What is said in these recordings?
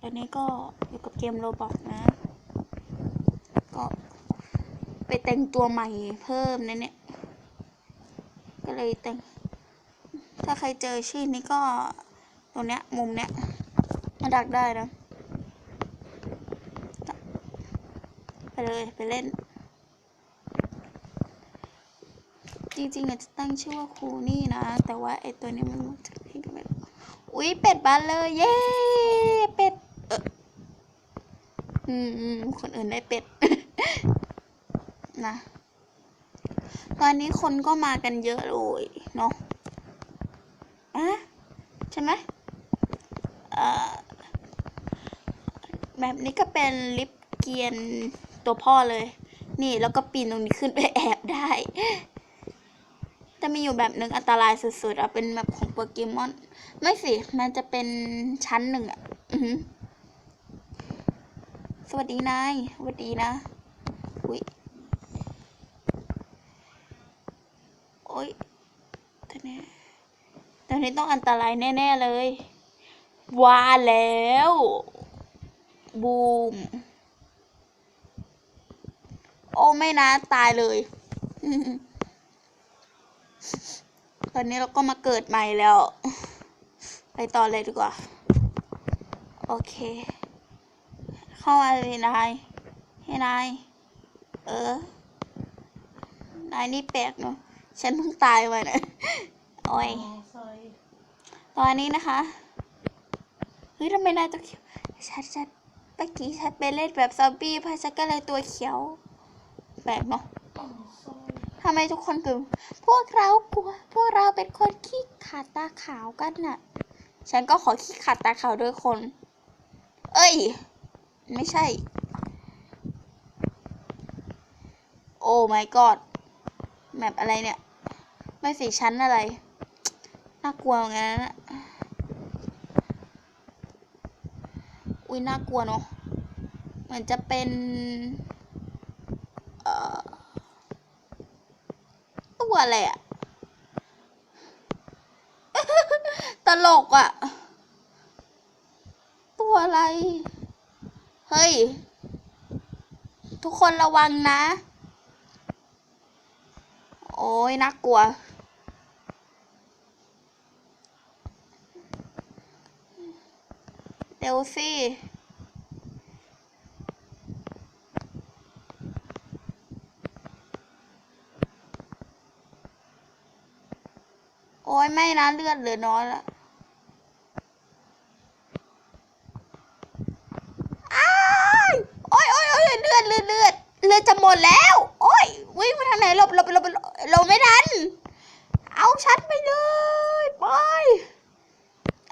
ตอนนี้ก็อยู่กับเกมโรบอกนะ ก็ไปแต่งตัวใหม่เพิ่มนะเนี่ย ก็เลยแต่ง ถ้าใครเจอชื่อนี้ก็ตรงเนี้ย มุมเนี้ยมาดักได้นะ ไปเลยไปเล่น จริงๆอาจจะตั้งชื่อว่าครูนี่นะ แต่ว่าไอตัวนี้มันจะให้ดูแบบอุ๊ยเป็ดบานเลย เย้ อืมอืมคนอื่นได้เป็ด นะ ตอนนี้คนก็มากันเยอะเลยเนาะอะใช่ไหมเอ่อแบบนี้ก็เป็นลิฟเกียนตัวพ่อเลย นี่แล้วก็ปีนตรงนี้ขึ้นไปแอบได้ แต่มีอยู่แบบหนึ่งอันตรายสุดๆอะเป็นแบบของโปเกมอน ไม่สิ มันจะเป็นชั้นหนึ่งอะ อือ สวัสดีนายสวัสดีนะ อุ้ยโอ้ยตอนนี้ตอนนี้ต้องอันตรายแน่ ๆ เลย ว่าแล้ว บูม โอ้ไม่นะ ตายเลย ตอนนี้เราก็มาเกิดใหม่แล้ว ไปต่อเลยดีกว่า โอเค เข้ามาเลยนายให้นาย เออ นายนี่แปลกเนาะ ฉันเพิ่งตายมาเนี่ยโอ้ย ตอนนี้นะคะ เฮ้ยทำไมนายตัวเขียวชัดชัดเมื่อกี้ฉันไปเล่นแบบซอมบี้พาฉันก็เลยตัวเขียวแปลกเนาะทำไมทุกคนถึงพวกเรากลัว พวกเราเป็นคนขี้ขาดตาขาวกันน่ะ ฉันก็ขอขี้ขาดตาขาวด้วยคน เอ้ย ไม่ใช่ โอ้ my god แมปอะไรเนี่ย ไม่สิชั้นอะไร น่ากลัวเหมือนกันนอุ้ยน่ากลัวเนาะเหมือนจะเป็นตัวอะไรอะตลกอะตัวอะไร เฮ้ย ทุกคนระวังนะ โอ้ยน่ากลัว เดี๋ยวสิโอ้ยไม่นะเลือดเหลือน้อยละอ้ายโอ้ยโอ้ยโอ้ยเลือดเลือดเลือดเลือ ดจะหมดแล้ว โอ้ยวิ่งไปทางไหนหลบหลบหลบหลบหลบไม่ทัน เอาฉันไปเลยไป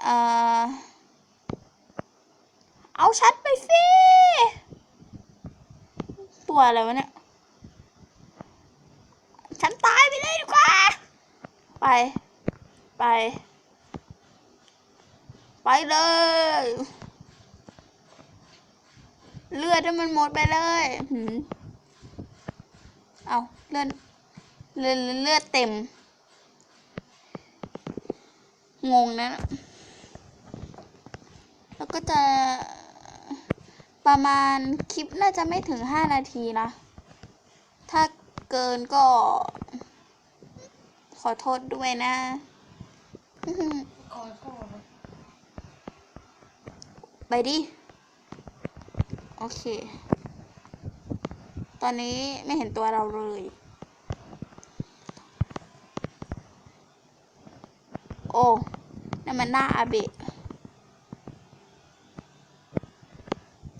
เอ่อเอาฉันไปสิตัวอะไรวะเนี่ยฉันตายไปเลยดีกว่า ไป ไป ไปเลย เลือดให้มันหมดไปเลยหื เอาเลือดเลือดเลือดเต็ม งงนะ แล้วก็จะประมาณคลิปน่าจะไม่ถึงห้านาทีนะ ถ้าเกินก็ ขอโทษด้วยนะขอโทษไปดิ โอเค ตอนนี้ไม่เห็นตัวเราเลย โอ้นั่นมันหน้าอาเบะ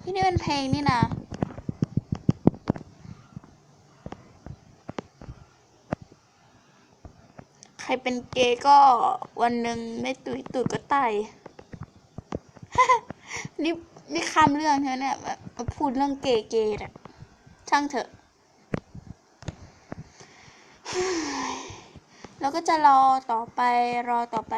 พี่นี่เป็นเพลงนี่นะใครเป็นเกย์ก็วันหนึ่งไม่ตุยตุยก็ตายนี่นี่คำเรื่องใช่ไหมเนี่ยมาพูดเรื่องเกย์เกย์อะ ช่างเถอะ แล้วก็จะรอต่อไปรอต่อไป